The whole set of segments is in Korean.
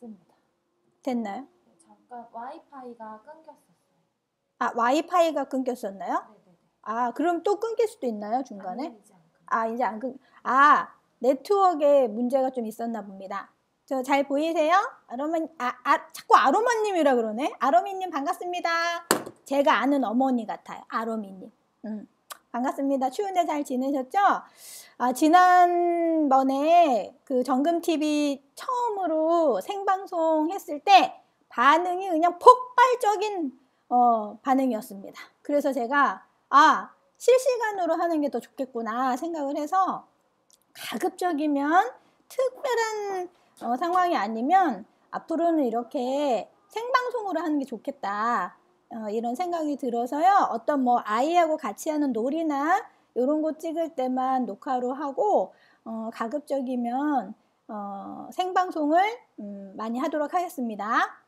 됐습니다. 됐나요? 네, 잠깐 와이파이가 끊겼었어요. 아, 와이파이가 끊겼었나요? 네네네. 아, 그럼 또 끊길 수도 있나요, 중간에? 이제. 아, 이제 안 끊, 아, 네트워크에 문제가 좀 있었나 봅니다. 저 잘 보이세요? 아로마, 아, 아, 자꾸 아로마님이라 그러네? 아로미님 반갑습니다. 제가 아는 어머니 같아요. 아로미님. 음, 반갑습니다. 추운데 잘 지내셨죠? 아, 지난번에 그 정금TV 처음으로 생방송 했을 때 반응이 그냥 폭발적인 어, 반응이었습니다. 그래서 제가 아, 실시간으로 하는 게 더 좋겠구나 생각을 해서 가급적이면 특별한 어, 상황이 아니면 앞으로는 이렇게 생방송으로 하는 게 좋겠다. 어, 이런 생각이 들어서요. 어떤 뭐 아이하고 같이 하는 놀이나 이런 거 찍을 때만 녹화로 하고 어, 가급적이면 어, 생방송을 음, 많이 하도록 하겠습니다.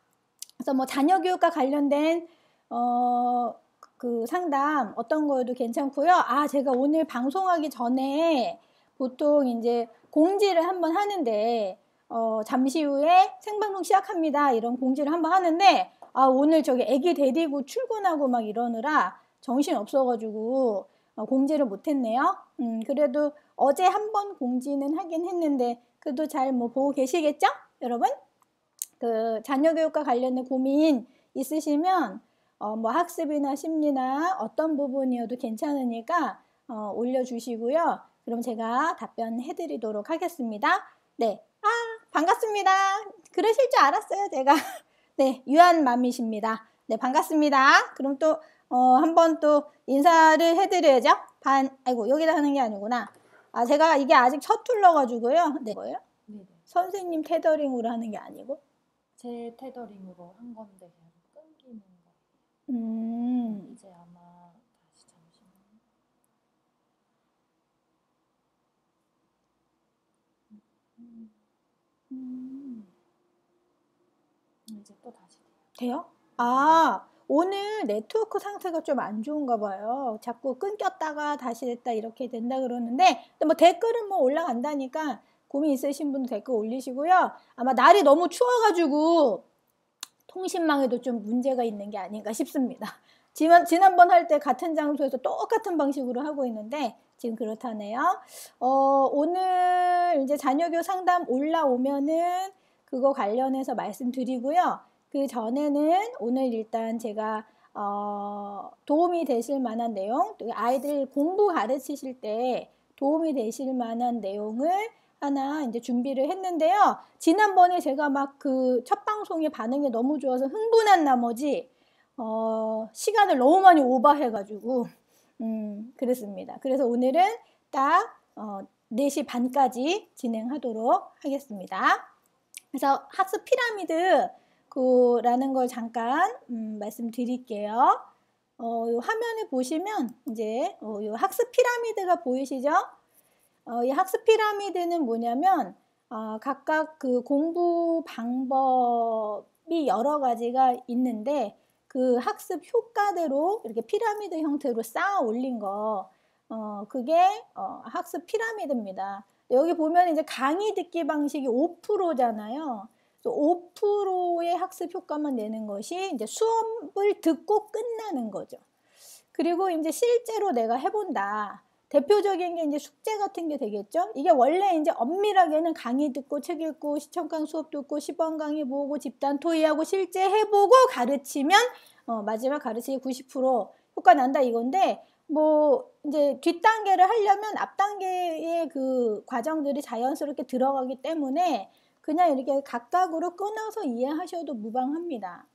그래서 뭐 자녀 교육과 관련된 어, 그 상담 어떤 거여도 괜찮고요. 아, 제가 오늘 방송하기 전에 보통 이제 공지를 한번 하는데 어, 잠시 후에 생방송 시작합니다. 이런 공지를 한번 하는데 아, 오늘 저기 애기 데리고 출근하고 막 이러느라 정신 없어가지고 어, 공지를 못했네요. 음, 그래도 어제 한 번 공지는 하긴 했는데 그래도 잘 뭐 보고 계시겠죠? 여러분? 그 자녀 교육과 관련된 고민 있으시면 어, 뭐 학습이나 심리나 어떤 부분이어도 괜찮으니까 어, 올려주시고요. 그럼 제가 답변해 드리도록 하겠습니다. 네. 아, 반갑습니다. 그러실 줄 알았어요, 제가. 네, 유한맘이십니다. 네, 반갑습니다. 그럼 또, 어, 한번 또 인사를 해드려야죠. 반, 아이고, 여기다 하는 게 아니구나. 아, 제가 이게 아직 첫 툴러가지고요. 네, 뭐예요? 네네. 선생님 테더링으로 하는 게 아니고. 제 테더링으로 한 건데 계속 끊기는 거. 음, 이제 아마 다시 잠시만. 음, 음. 이제 또 다시 돼요. 돼요? 아, 오늘 네트워크 상태가 좀 안 좋은가 봐요. 자꾸 끊겼다가 다시 됐다 이렇게 된다 그러는데, 근데 뭐 댓글은 뭐 올라간다니까 고민 있으신 분 댓글 올리시고요. 아마 날이 너무 추워가지고 통신망에도 좀 문제가 있는 게 아닌가 싶습니다. 지난, 지난번 할 때 같은 장소에서 똑같은 방식으로 하고 있는데 지금 그렇다네요. 어, 오늘 이제 자녀교 상담 올라오면은 그거 관련해서 말씀드리고요. 그 전에는 오늘 일단 제가 어, 도움이 되실 만한 내용, 또 아이들 공부 가르치실 때 도움이 되실 만한 내용을 하나 이제 준비를 했는데요. 지난번에 제가 막 그 첫 방송의 반응이 너무 좋아서 흥분한 나머지 어, 시간을 너무 많이 오버해가지고 음, 그랬습니다. 그래서 오늘은 딱 어, 4시 반까지 진행하도록 하겠습니다. 그래서 학습 피라미드 그라는 걸 잠깐 음, 말씀드릴게요. 어, 이 화면에 보시면 이제 어, 이 학습 피라미드가 보이시죠? 어, 이 학습 피라미드는 뭐냐면 어, 각각 그 공부 방법이 여러 가지가 있는데 그 학습 효과대로 이렇게 피라미드 형태로 쌓아 올린 거 어, 그게 어, 학습 피라미드입니다. 여기 보면 이제 강의 듣기 방식이 5%잖아요. 5%의 학습 효과만 내는 것이 이제 수업을 듣고 끝나는 거죠. 그리고 이제 실제로 내가 해본다. 대표적인 게 이제 숙제 같은 게 되겠죠. 이게 원래 이제 엄밀하게는 강의 듣고 책 읽고 시청 강 수업 듣고 시범 강의 보고 집단 토의하고 실제 해보고 가르치면 어, 마지막 가르치기 90% 효과 난다 이건데 뭐 이제 뒷단계를 하려면 앞단계의 그 과정들이 자연스럽게 들어가기 때문에 그냥 이렇게 각각으로 끊어서 이해하셔도 무방합니다.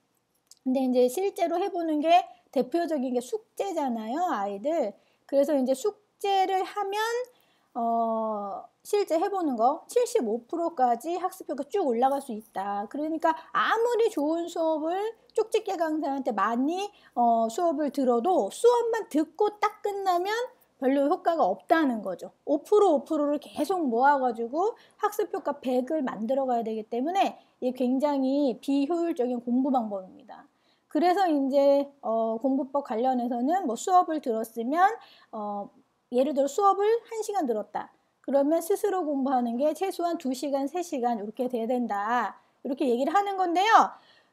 근데 이제 실제로 해보는 게 대표적인 게 숙제잖아요, 아이들. 그래서 이제 숙제를 하면 어, 실제 해보는 거 75%까지 학습효과 쭉 올라갈 수 있다. 그러니까 아무리 좋은 수업을 쪽집게 강사한테 많이 어, 수업을 들어도 수업만 듣고 딱 끝나면 별로 효과가 없다는 거죠. 5% 5%를 계속 모아가지고 학습효과 100을 만들어 가야 되기 때문에 이게 굉장히 비효율적인 공부 방법입니다. 그래서 이제 어, 공부법 관련해서는 뭐 수업을 들었으면 어, 예를 들어 수업을 1시간 들었다. 그러면 스스로 공부하는 게 최소한 2시간, 3시간 이렇게 돼야 된다. 이렇게 얘기를 하는 건데요.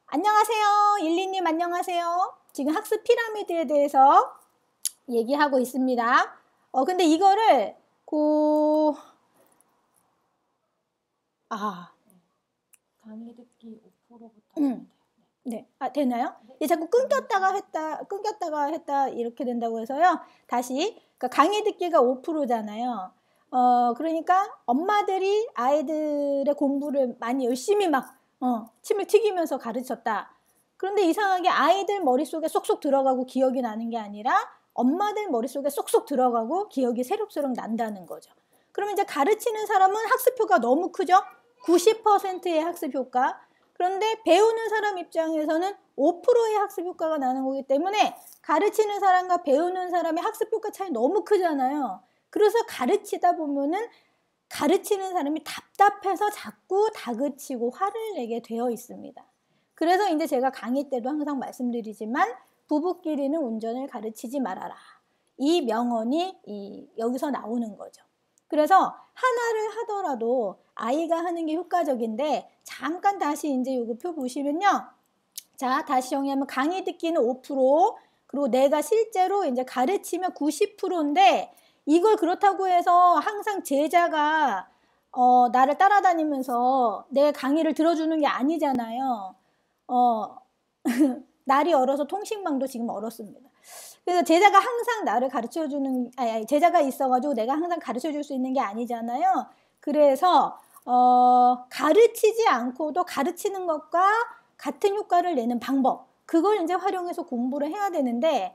안녕하세요. 일리님 안녕하세요. 지금 학습 피라미드에 대해서 얘기하고 있습니다. 어, 근데 이거를 고, 아, 강의 듣기 5%부터 음. 돼요. 네. 아, 되나요? 예, 자꾸 끊겼다가 했다, 끊겼다가 했다, 이렇게 된다고 해서요. 다시. 그러니까 강의 듣기가 5%잖아요. 어, 그러니까 엄마들이 아이들의 공부를 많이 열심히 막, 어, 침을 튀기면서 가르쳤다. 그런데 이상하게 아이들 머릿속에 쏙쏙 들어가고 기억이 나는 게 아니라 엄마들 머릿속에 쏙쏙 들어가고 기억이 새록새록 난다는 거죠. 그러면 이제 가르치는 사람은 학습효가 너무 크죠? 90%의 학습효과. 그런데 배우는 사람 입장에서는 5%의 학습 효과가 나는 거기 때문에 가르치는 사람과 배우는 사람의 학습 효과 차이 너무 크잖아요. 그래서 가르치다 보면은 가르치는 사람이 답답해서 자꾸 다그치고 화를 내게 되어 있습니다. 그래서 이제 제가 강의 때도 항상 말씀드리지만 부부끼리는 운전을 가르치지 말아라. 이 명언이 이 여기서 나오는 거죠. 그래서 하나를 하더라도 아이가 하는 게 효과적인데 잠깐 다시 이제 요거 표 보시면요. 자, 다시 정리하면 강의 듣기는 5% 그리고 내가 실제로 이제 가르치면 90%인데 이걸 그렇다고 해서 항상 제자가 어, 나를 따라다니면서 내 강의를 들어주는 게 아니잖아요. 어, 날이 얼어서 통신망도 지금 얼었습니다. 그래서 제자가 항상 나를 가르쳐 주는, 아니, 제자가 있어가지고 내가 항상 가르쳐 줄 수 있는 게 아니잖아요. 그래서, 어, 가르치지 않고도 가르치는 것과 같은 효과를 내는 방법. 그걸 이제 활용해서 공부를 해야 되는데,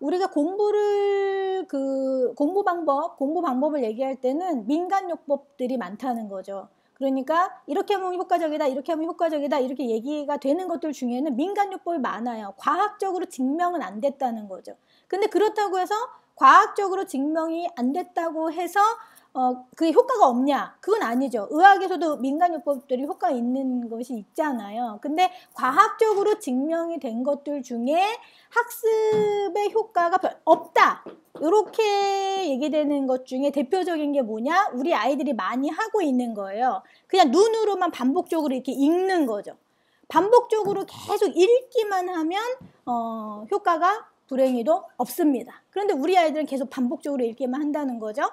우리가 공부를, 그, 공부 방법, 공부 방법을 얘기할 때는 민간 요법들이 많다는 거죠. 그러니까 이렇게 하면 효과적이다, 이렇게 하면 효과적이다, 이렇게 얘기가 되는 것들 중에는 민간 요법이 많아요. 과학적으로 증명은 안 됐다는 거죠. 근데 그렇다고 해서 과학적으로 증명이 안 됐다고 해서 어, 그게 효과가 없냐? 그건 아니죠. 의학에서도 민간요법들이 효과 있는 것이 있잖아요. 근데 과학적으로 증명이 된 것들 중에 학습의 효과가 별 없다. 이렇게 얘기되는 것 중에 대표적인 게 뭐냐? 우리 아이들이 많이 하고 있는 거예요. 그냥 눈으로만 반복적으로 이렇게 읽는 거죠. 반복적으로 계속 읽기만 하면 어, 효과가 불행히도 없습니다. 그런데 우리 아이들은 계속 반복적으로 읽기만 한다는 거죠.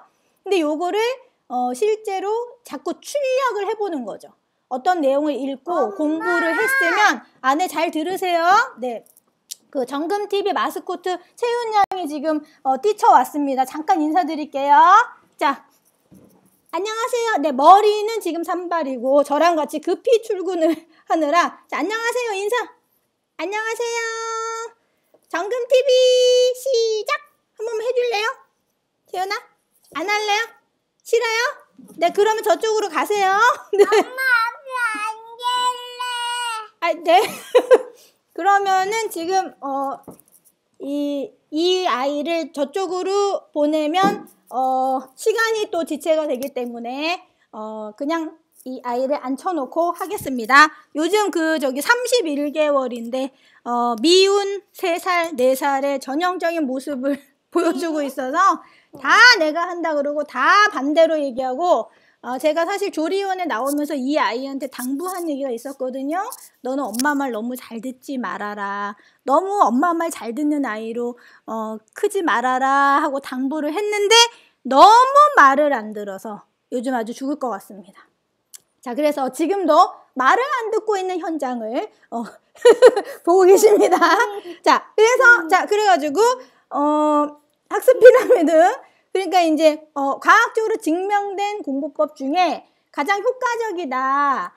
근데 요거를 어, 실제로 자꾸 출력을 해보는 거죠. 어떤 내용을 읽고 엄마! 공부를 했으면 안에 잘 들으세요. 네. 그 정금 TV 마스코트 채윤 양이 지금 어, 뛰쳐왔습니다. 잠깐 인사드릴게요. 자, 안녕하세요. 네, 머리는 지금 산발이고 저랑 같이 급히 출근을 하느라 자, 안녕하세요. 인사. 안녕하세요. 정금 TV 시작. 한 번만 해줄래요? 채연아? 안 할래요? 싫어요? 네, 그러면 저쪽으로 가세요. 네. 아, 네. 그러면은 지금 어, 이, 이 아이를 저쪽으로 보내면 어, 시간이 또 지체가 되기 때문에 어, 그냥 이 아이를 앉혀놓고 하겠습니다. 요즘 그 저기 31개월인데 어, 미운 3살, 4살의 전형적인 모습을 보여주고 있어서 다 내가 한다 그러고 다 반대로 얘기하고 어, 제가 사실 조리원에 나오면서 이 아이한테 당부한 얘기가 있었거든요. 너는 엄마 말 너무 잘 듣지 말아라. 너무 엄마 말 잘 듣는 아이로 어, 크지 말아라 하고 당부를 했는데 너무 말을 안 들어서 요즘 아주 죽을 것 같습니다. 자, 그래서 지금도 말을 안 듣고 있는 현장을 어, 보고 계십니다. 자, 그래서 자, 그래가지고 어, 학습 피라미드 그러니까 이제 어, 과학적으로 증명된 공부법 중에 가장 효과적이다라고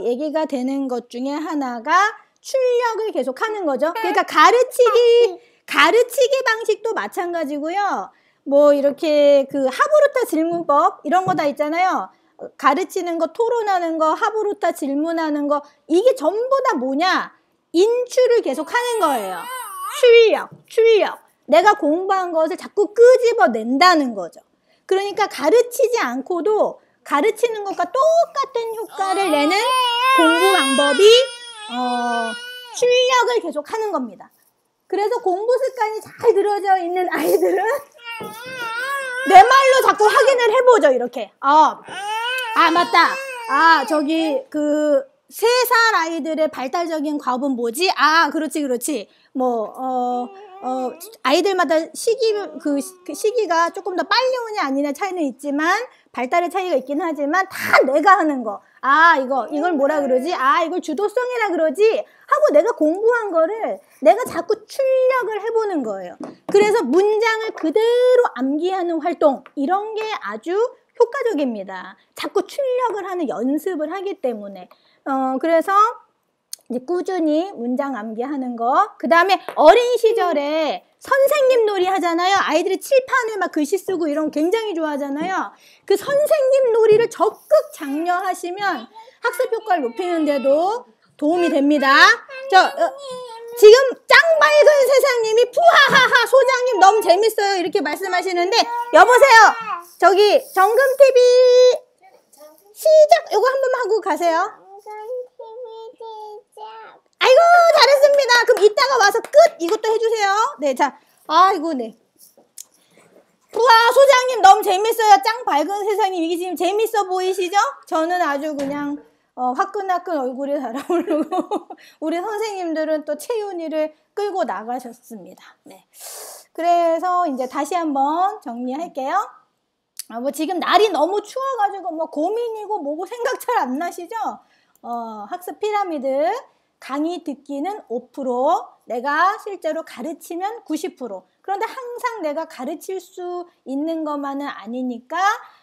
얘기가 되는 것 중에 하나가 출력을 계속하는 거죠. 그러니까 가르치기 가르치기 방식도 마찬가지고요. 뭐 이렇게 그 하브루타 질문법 이런 거 다 있잖아요. 가르치는 거, 토론하는 거, 하브루타 질문하는 거 이게 전부 다 뭐냐? 인출을 계속 하는 거예요. 출력, 출력. 내가 공부한 것을 자꾸 끄집어 낸다는 거죠. 그러니까 가르치지 않고도 가르치는 것과 똑같은 효과를 내는 공부 방법이 어, 출력을 계속 하는 겁니다. 그래서 공부 습관이 잘 들어져 있는 아이들은 내 말로 자꾸 확인을 해보죠, 이렇게. 어. 아, 맞다. 아, 저기, 그, 세 살 아이들의 발달적인 과업은 뭐지? 아, 그렇지, 그렇지. 뭐, 어, 어, 아이들마다 시기, 그, 시- 그 시기가 조금 더 빨리 오냐 아니냐 차이는 있지만, 발달의 차이가 있긴 하지만, 다 내가 하는 거. 아, 이거, 이걸 뭐라 그러지? 아, 이걸 주도성이라 그러지? 하고 내가 공부한 거를 내가 자꾸 출력을 해보는 거예요. 그래서 문장을 그대로 암기하는 활동, 이런 게 아주 효과적입니다. 자꾸 출력을 하는 연습을 하기 때문에. 어, 그래서 이제 꾸준히 문장 암기하는 거. 그 다음에 어린 시절에 선생님 놀이 하잖아요. 아이들이 칠판에 막 글씨 쓰고 이런 거 굉장히 좋아하잖아요. 그 선생님 놀이를 적극 장려하시면 학습 효과를 높이는데도 도움이 됩니다. 저, 어, 지금 짱 밝은 세상님이 푸하하하 소장님 너무 재밌어요. 이렇게 말씀하시는데 여보세요. 저기 정금TV 시작 요거 한 번만 하고 가세요. 아이고 잘했습니다. 그럼 이따가 와서 끝 이것도 해주세요. 네, 자, 아이고 네. 우와 소장님 너무 재밌어요. 짱 밝은 세상님 이게 지금 재밌어 보이시죠? 저는 아주 그냥 어, 화끈화끈 얼굴이 달아오르고 우리 선생님들은 또 채윤이를 끌고 나가셨습니다. 네. 그래서 이제 다시 한번 정리할게요. 아, 뭐 지금 날이 너무 추워가지고 뭐 고민이고 뭐고 생각 잘 안 나시죠? 어, 학습 피라미드 강의 듣기는 5%, 내가 실제로 가르치면 90%. 그런데 항상 내가 가르칠 수 있는 것만은 아니니까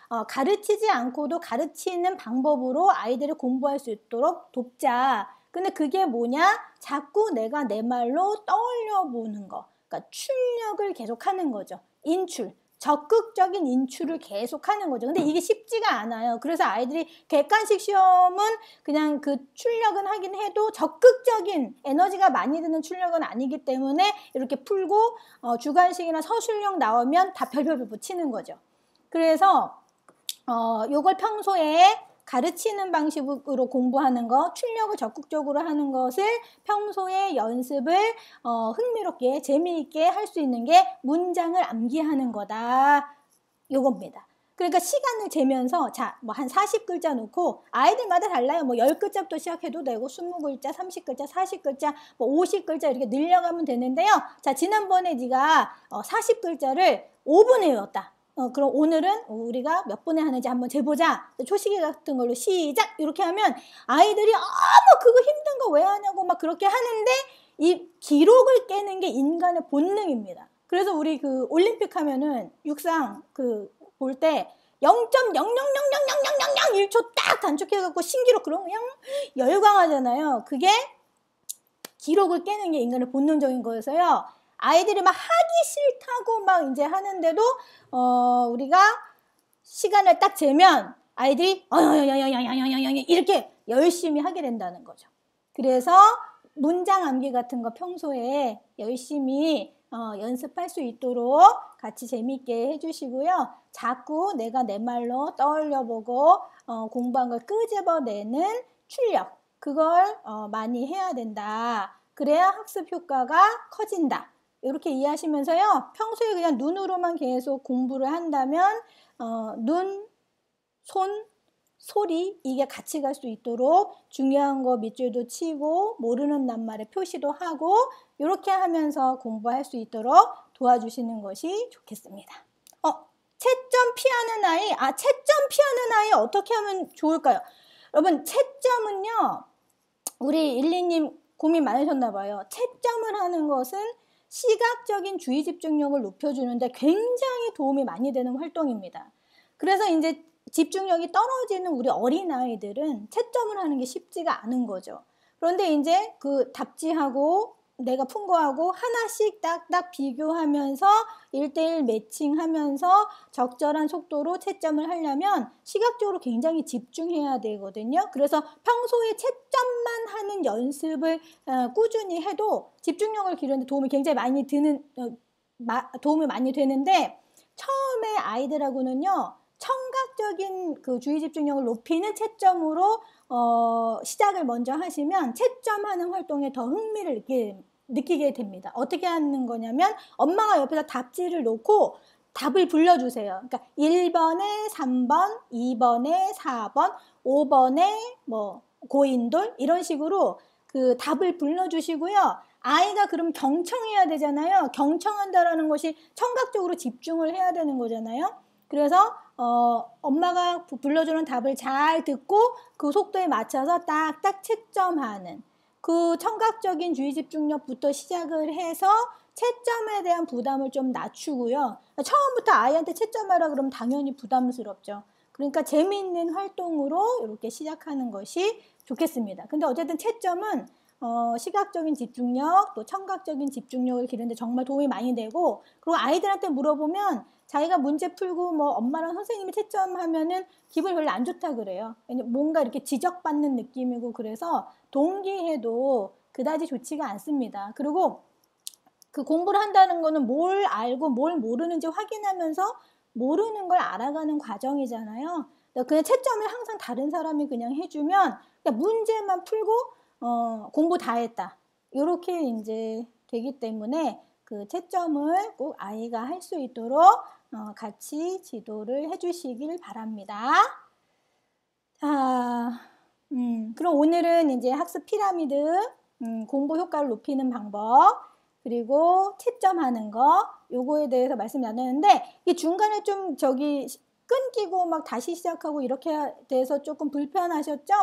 어, 가르치지 않고도 가르치는 방법으로 아이들을 공부할 수 있도록 돕자. 근데 그게 뭐냐? 자꾸 내가 내 말로 떠올려 보는 거. 그러니까 출력을 계속하는 거죠. 인출. 적극적인 인출을 계속하는 거죠. 근데 이게 쉽지가 않아요. 그래서 아이들이 객관식 시험은 그냥 그 출력은 하긴 해도 적극적인 에너지가 많이 드는 출력은 아니기 때문에 이렇게 풀고 어, 주관식이나 서술형 나오면 다 별별별 붙이는 거죠. 그래서 어, 요걸 평소에 가르치는 방식으로 공부하는 거, 출력을 적극적으로 하는 것을 평소에 연습을 어, 흥미롭게 재미있게 할 수 있는 게 문장을 암기하는 거다. 요겁니다. 그러니까 시간을 재면서 자, 뭐 한 40글자 놓고 아이들마다 달라요. 뭐 10글자부터 시작해도 되고 20글자, 30글자, 40글자, 뭐 50글자 이렇게 늘려가면 되는데요. 자, 지난번에 네가 어, 40글자를 5분에 외웠다. 어, 그럼 오늘은 우리가 몇 분에 하는지 한번 재보자. 초시계 같은 걸로 시작! 이렇게 하면 아이들이, 아, 뭐 그거 힘든 거 왜 하냐고 막 그렇게 하는데 이 기록을 깨는 게 인간의 본능입니다. 그래서 우리 그 올림픽 하면은 육상 그 볼 때 0.000000001초 딱 단축해갖고 신기록 그런 거 그냥 열광하잖아요. 그게 기록을 깨는 게 인간의 본능적인 거여서요. 아이들이 막 하기 싫다고 막 이제 하는데도 어 우리가 시간을 딱 재면 아이들이 이렇게 열심히 하게 된다는 거죠. 그래서 문장 암기 같은 거 평소에 열심히 어, 연습할 수 있도록 같이 재미있게 해주시고요. 자꾸 내가 내 말로 떠올려보고 어, 공부한 걸 끄집어내는 출력 그걸 어, 많이 해야 된다. 그래야 학습 효과가 커진다. 이렇게 이해하시면서요. 평소에 그냥 눈으로만 계속 공부를 한다면 어, 눈, 손, 소리 이게 같이 갈 수 있도록 중요한 거 밑줄도 치고 모르는 낱말에 표시도 하고 이렇게 하면서 공부할 수 있도록 도와주시는 것이 좋겠습니다. 어, 채점 피하는 아이, 아 채점 피하는 아이 어떻게 하면 좋을까요? 여러분 채점은요, 우리 12님 고민 많으셨나 봐요. 채점을 하는 것은 시각적인 주의 집중력을 높여주는데 굉장히 도움이 많이 되는 활동입니다. 그래서 이제 집중력이 떨어지는 우리 어린아이들은 채점을 하는 게 쉽지가 않은 거죠. 그런데 이제 그 답지하고 내가 푼 거하고 하나씩 딱딱 비교하면서 1대1 매칭하면서 적절한 속도로 채점을 하려면 시각적으로 굉장히 집중해야 되거든요. 그래서 평소에 채점만 하는 연습을 어, 꾸준히 해도 집중력을 기르는데 도움이 굉장히 많이 드는 어, 도움이 많이 되는데 처음에 아이들하고는요. 청각적인 그 주의 집중력을 높이는 채점으로 어, 시작을 먼저 하시면 채점하는 활동에 더 흥미를 느끼게, 느끼게 됩니다. 어떻게 하는 거냐면 엄마가 옆에서 답지를 놓고 답을 불러주세요. 그러니까 1번에 3번, 2번에 4번, 5번에 뭐 고인돌 이런 식으로 그 답을 불러주시고요. 아이가 그럼 경청해야 되잖아요. 경청한다라는 것이 청각적으로 집중을 해야 되는 거잖아요. 그래서 어, 엄마가 부- 불러주는 답을 잘 듣고 그 속도에 맞춰서 딱딱 채점하는 그 청각적인 주의 집중력부터 시작을 해서 채점에 대한 부담을 좀 낮추고요. 처음부터 아이한테 채점하라 그러면 당연히 부담스럽죠. 그러니까 재미있는 활동으로 이렇게 시작하는 것이 좋겠습니다. 근데 어쨌든 채점은 어, 시각적인 집중력, 또 청각적인 집중력을 기르는데 정말 도움이 많이 되고, 그리고 아이들한테 물어보면 자기가 문제 풀고 뭐 엄마랑 선생님이 채점하면은 기분이 별로 안 좋다 그래요. 뭔가 이렇게 지적받는 느낌이고 그래서 동기해도 그다지 좋지가 않습니다. 그리고 그 공부를 한다는 거는 뭘 알고 뭘 모르는지 확인하면서 모르는 걸 알아가는 과정이잖아요. 그러니까 그냥 채점을 항상 다른 사람이 그냥 해주면 그냥 문제만 풀고 어, 공부 다 했다. 이렇게 이제 되기 때문에 그 채점을 꼭 아이가 할 수 있도록 어, 같이 지도를 해주시길 바랍니다. 자, 음, 그럼 오늘은 이제 학습 피라미드 음, 공부 효과를 높이는 방법 그리고 채점하는 거 요거에 대해서 말씀 나눴는데 이 중간에 좀 저기 시- 끊기고 막 다시 시작하고 이렇게 돼서 조금 불편하셨죠?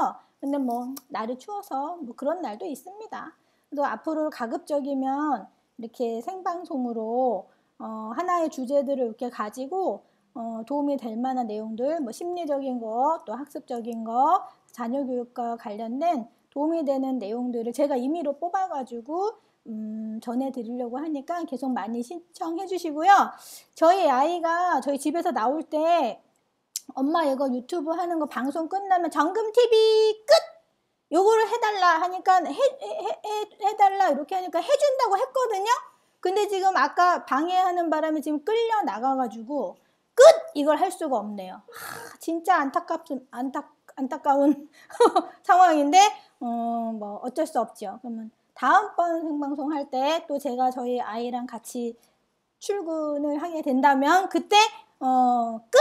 근데 뭐 날이 추워서 뭐 그런 날도 있습니다. 또 앞으로 가급적이면 이렇게 생방송으로 어, 하나의 주제들을 이렇게 가지고 어, 도움이 될 만한 내용들, 뭐 심리적인 거, 또 학습적인 거, 자녀 교육과 관련된 도움이 되는 내용들을 제가 임의로 뽑아가지고 음, 전해드리려고 하니까 계속 많이 신청해 주시고요. 저희 아이가 저희 집에서 나올 때 엄마 이거 유튜브 하는 거 방송 끝나면 정금 TV 끝! 요거를 해달라 하니까 해, 해, 해, 해달라 이렇게 하니까 해준다고 했거든요. 근데 지금 아까 방해하는 바람에 지금 끌려 나가가지고 끝! 이걸 할 수가 없네요. 하, 진짜 안타깝, 안타, 안타까운 상황인데, 어, 뭐 어쩔 수 없죠. 그러면 다음번 생방송 할 때 또 제가 저희 아이랑 같이 출근을 하게 된다면 그때 어, 끝!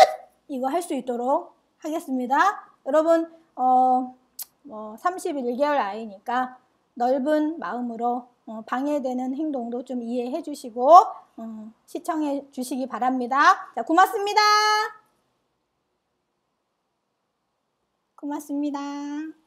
이거 할 수 있도록 하겠습니다. 여러분, 어, 뭐 31개월 아이니까 넓은 마음으로 어, 방해되는 행동도 좀 이해해 주시고 어, 시청해 주시기 바랍니다. 자, 고맙습니다. 고맙습니다.